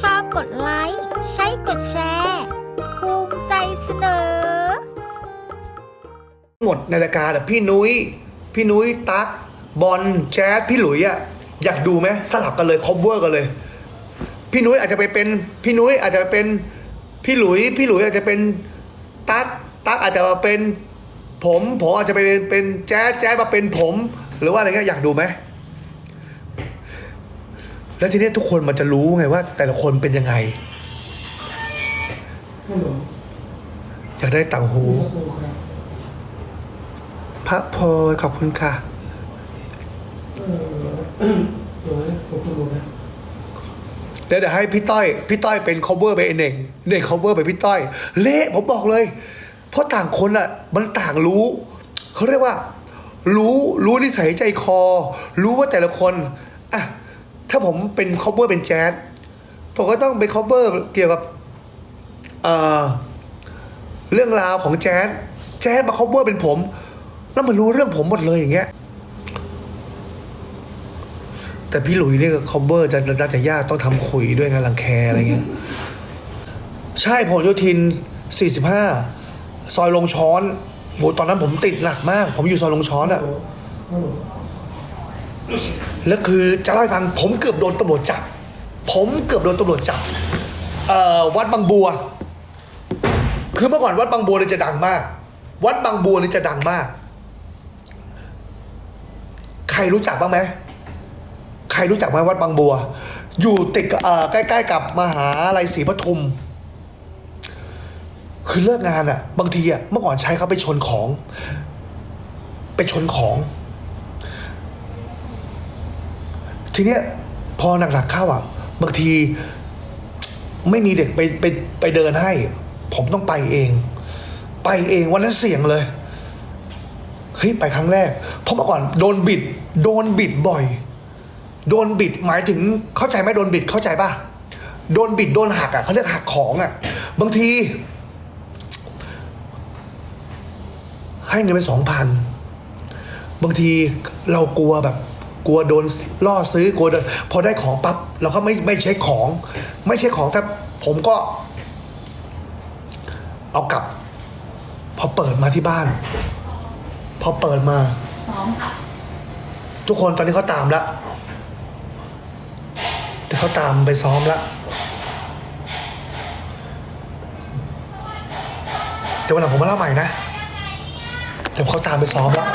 ชอบกดไลค์ ใช้กดแชร์ภูมิใจเสนอ หมดในรายการอะพี่นุ้ย พี่นุ้ย ตั๊ก บอล แจ๊ดพี่หลุยอะอยากดูไหมสลับกันเลยคอเวอร์กันเลย พี่นุ้ยอาจจะไปเป็น พี่นุ้ยอาจจะไปเป็น พี่หลุย พี่หลุยอาจจะเป็น ตั๊ก ตั๊กอาจจะมาเป็น ผม ผมอาจจะไปเป็นเป็นแจ๊ดแจ๊ดมาเป็นผม หรือว่าอะไรเงี้ยอยากดูไหม แล้วทีนี้ทุกคนมันจะรู้ไงว่า แต่ละคนเป็นยังไง ฮัลโหลอยากได้ต่างหูสักครูครับพระพรขอบคุณค่ะ เออเดี๋ยวนะผมจะดูนะเดี๋ยวเดี๋ยวให้พี่ต้อย พี่ต้อยเป็น cover ไปเองเน่งเน่ง cover ไปพี่ต้อย เละผมบอกเลย เพราะต่างคนอะมันต่างรู้ เขาเรียกว่า รู้รู้นิสัยใจคอ รู้ว่าแต่ละคน ถ้าผมเป็น cover เป็นแจ๊สผมก็ต้องไป cover เกี่ยวกับเเรื่องราวของแจ๊สแจ๊สมา cover เป็นผม แล้วมันรู้เรื่องผมหมดเลยอย่างเงี้ย แต่พี่หลุยเนี่ยคอมเบอร์จะจะจะยากต้องทำขุยด้วยงานรังแคอะไรเงี้ย ใช่ผมโยธิน 45 ซอยลงช้อนโหตอนนั้นผมติดหนักมาก ผมอยู่ซอยลงช้อนอะฮั แล้วคือจะเล่าให้ฟังผมเกือบโดนตำรวจจับ ผมเกือบโดนตำรวจจับเอ่อวัดบางบัว คือเมื่อก่อนวัดบางบัวเนี่ยจะดังมาก วัดบางบัวเนี่ยจะดังมาก ใครรู้จักบ้างไหมใครรู้จักไหมวัดบางบัว อยู่ติดเอ่อใกล้ ๆ กับมหาลัยศรีปทุม คือเลิกงานอะบางทีอะเมื่อก่อนใช้เขาไปชนของ ไปชนของ ทีเนี้ยพอหนักๆเข้าอะบางทีไม่มีเด็กไปไปไปเดินให้ ผมต้องไปเอง ไปเองวันนั้นเสี่ยงเลยเฮ้ยไปครั้งแรกเพราะเมื่อก่อนโดนบิด โดนบิดบ่อย โดนบิดหมายถึงเข้าใจไหมโดนบิดเข้าใจป่ะโดนบิดโดนหักอะเขาเรียกหักของอะ บางที ให้เงินไปสองพันบางทีเรากลัวแบบ กลัวโดนล่อซื้อกลัวโดนพอได้ของปั๊บเราก็ไม่ไม่เช็คของ ไม่เช็คของแต่ผมก็ เอากลับ พอเปิดมาที่บ้าน พอเปิดมา ซ้อมค่ะทุกคนตอนนี้เขาตามแล้วแต่เขาตามไปซ้อมแล้วเดี๋ยววันหลังผมมาเล่าใหม่นะเดี๋ยวเขาตามไปซ้อมแล้ว